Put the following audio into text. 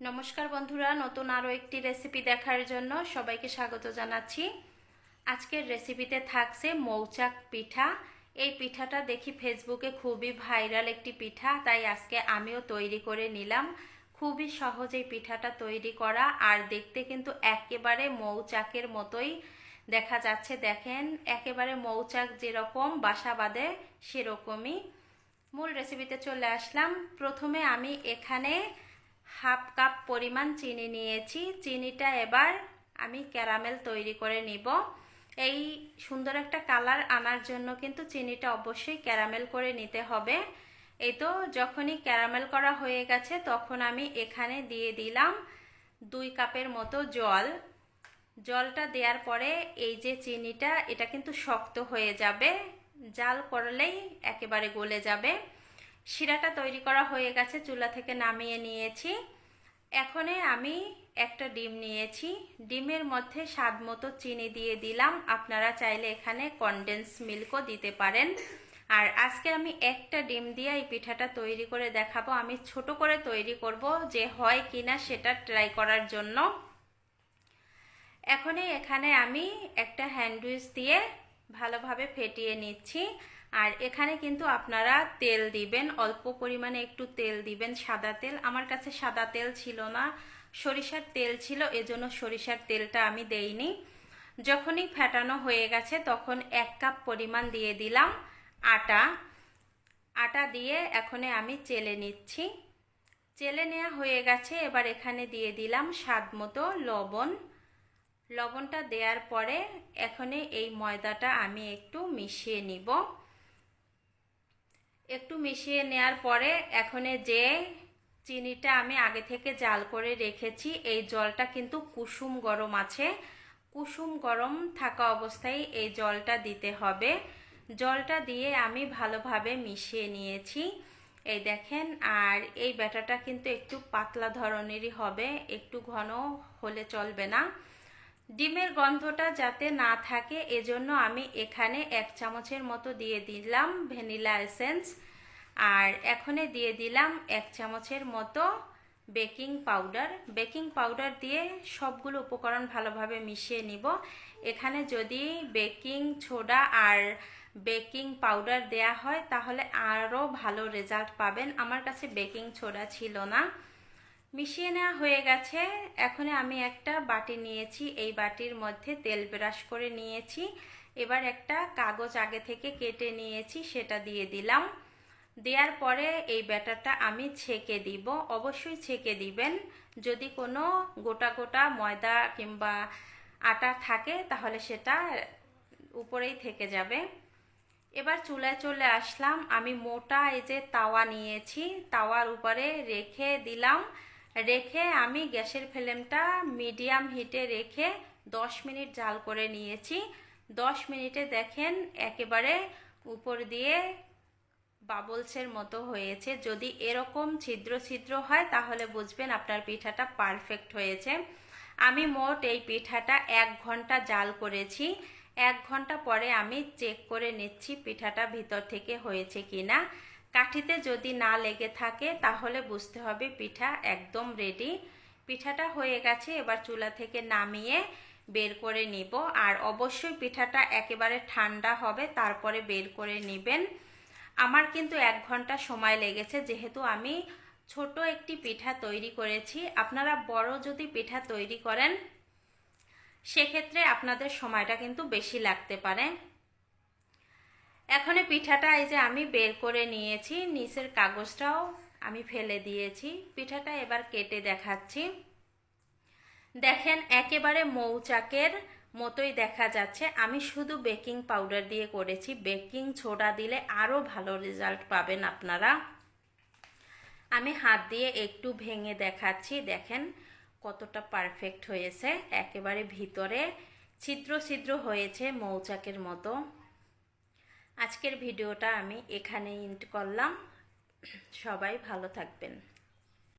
নমস্কার বন্ধুরা, নতুন আরও একটি রেসিপি দেখার জন্য সবাইকে স্বাগত জানাচ্ছি। আজকের রেসিপিতে থাকছে মৌচাক পিঠা। এই পিঠাটা দেখি ফেসবুকে খুবই ভাইরাল একটি পিঠা, তাই আজকে আমিও তৈরি করে নিলাম। খুবই সহজ এই পিঠাটা তৈরি করা, আর দেখতে কিন্তু একেবারে মৌচাকের মতোই দেখা যাচ্ছে। দেখেন, একেবারে মৌচাক যেরকম, বাসা বাঁধে সেরকমই। মূল রেসিপিতে চলে আসলাম। প্রথমে আমি এখানে হাফ কাপ পরিমাণ চিনি নিয়েছি। চিনিটা এবার আমি ক্যারামেল তৈরি করে নিব। এই সুন্দর একটা কালার আনার জন্য কিন্তু চিনিটা অবশ্যই ক্যারামেল করে নিতে হবে। এই তো যখনই ক্যারামেল করা হয়ে গেছে, তখন আমি এখানে দিয়ে দিলাম দুই কাপের মতো জল। জলটা দেওয়ার পরে এই যে চিনিটা, এটা কিন্তু শক্ত হয়ে যাবে। জাল করলেই একেবারে গলে যাবে। শিরাটা তৈরি করা হয়ে গেছে, চুলা থেকে নামিয়ে নিয়েছি। এখনে আমি একটা ডিম নিয়েছি। ডিমের মধ্যে স্বাদ মতো চিনি দিয়ে দিলাম। আপনারা চাইলে এখানে কনডেন্স মিল্কও দিতে পারেন। আর আজকে আমি একটা ডিম দিয়ে এই পিঠাটা তৈরি করে দেখাবো। আমি ছোট করে তৈরি করব যে হয় কি না সেটা ট্রাই করার জন্য। এখনই এখানে আমি একটা হ্যান্ডউইচ দিয়ে ভালোভাবে ফেটিয়ে নিচ্ছি। আর এখানে কিন্তু আপনারা তেল দিবেন, অল্প পরিমাণে একটু তেল দিবেন, সাদা তেল। আমার কাছে সাদা তেল ছিল না, সরিষার তেল ছিল, এজন্য সরিষার তেলটা আমি দেইনি। যখনই ফেটানো হয়ে গেছে, তখন এক কাপ পরিমাণ দিয়ে দিলাম আটা। আটা দিয়ে এখনে আমি চেলে নিচ্ছি। চেলে নেওয়া হয়ে গেছে, এবার এখানে দিয়ে দিলাম স্বাদ মতো লবণ। লবণটা দেওয়ার পরে এখানে এই ময়দাটা আমি একটু মিশিয়ে নিব। একটু মিশিয়ে নেওয়ার পরে এখানে যে চিনিটা আমি আগে থেকে জাল করে রেখেছি, এই জলটা কিন্তু কুসুম গরম আছে। কুসুম গরম থাকা অবস্থায় এই জলটা দিতে হবে। জলটা দিয়ে আমি ভালোভাবে মিশিয়ে নিয়েছি। এই দেখেন, আর এই ব্যাটাটা কিন্তু একটু পাতলা ধরনেরই হবে, একটু ঘন হলে চলবে না। ডিমের গন্ধটা যাতে না থাকে, এজন্য আমি এখানে এক চামচের মতো দিয়ে দিলাম ভ্যানিলা এসেন্স। আর এখানে দিয়ে দিলাম এক চামচের মতো বেকিং পাউডার। বেকিং পাউডার দিয়ে সবগুলো উপকরণ ভালোভাবে মিশিয়ে নিব। এখানে যদি বেকিং ছোডা আর বেকিং পাউডার দেয়া হয়, তাহলে আরও ভালো রেজাল্ট পাবেন। আমার কাছে বেকিং ছোডা ছিল না। মিশিয়ে নেওয়া হয়ে গেছে। এখন আমি একটা বাটি নিয়েছি। এই বাটির মধ্যে তেল ব্রাশ করে নিয়েছি। এবার একটা কাগজ আগে থেকে কেটে নিয়েছি, সেটা দিয়ে দিলাম। দেওয়ার পরে এই ব্যাটারটা আমি ছেঁকে দিব। অবশ্যই ছেঁকে দিবেন। যদি কোনো গোটা গোটা ময়দা কিংবা আটা থাকে, তাহলে সেটা উপরেই থেকে যাবে। এবার চুলায় চলে আসলাম। আমি মোটা এই যে তাওয়া নিয়েছি, তাওয়ার উপরে রেখে দিলাম। রেখে আমি গ্যাসের ফ্লেমটা মিডিয়াম হিটে রেখে দশ মিনিট জাল করে নিয়েছি। দশ মিনিটে দেখেন একেবারে উপর দিয়ে বাবলসের মতো হয়েছে। যদি এরকম ছিদ্র ছিদ্র হয় তাহলে বুঝবেন আপনার পিঠাটা পারফেক্ট হয়েছে। আমি মোট এই পিঠাটা এক ঘণ্টা জাল করেছি। এক ঘণ্টা পরে আমি চেক করে নিচ্ছি পিঠাটা ভিতর থেকে হয়েছে কিনা। কাঠিতে যদি না লেগে থাকে, তাহলে বুঝতে হবে পিঠা একদম রেডি পিঠাটা হয়ে গেছে, এবার চুলা থেকে নামিয়ে বের করে নিব। আর অবশ্যই পিঠাটা একেবারে ঠান্ডা হবে, তারপরে বের করে নেবেন। আমার কিন্তু এক ঘণ্টা সময় লেগেছে, যেহেতু আমি ছোট একটি পিঠা তৈরি করেছি। আপনারা বড় যদি পিঠা তৈরি করেন, সেক্ষেত্রে আপনাদের সময়টা কিন্তু বেশি লাগতে পারে। এখন পিঠাটা এই যে আমি বের করে নিয়েছি, নিচের কাগজটাও আমি ফেলে দিয়েছি। পিঠাটা এবার কেটে দেখাচ্ছি। দেখেন, একেবারে মৌচাকের মতোই দেখা যাচ্ছে। আমি শুধু বেকিং পাউডার দিয়ে করেছি। বেকিং ছোডা দিলে আরও ভালো রেজাল্ট পাবেন আপনারা। আমি হাত দিয়ে একটু ভেঙে দেখাচ্ছি। দেখেন, কতটা পারফেক্ট হয়েছে। একেবারে ভিতরে ছিদ্র ছিদ্র হয়েছে মৌচাকের মতো। আজকের ভিডিওটা আমি এখানে ইন্ট করলাম। সবাই ভালো থাকবেন।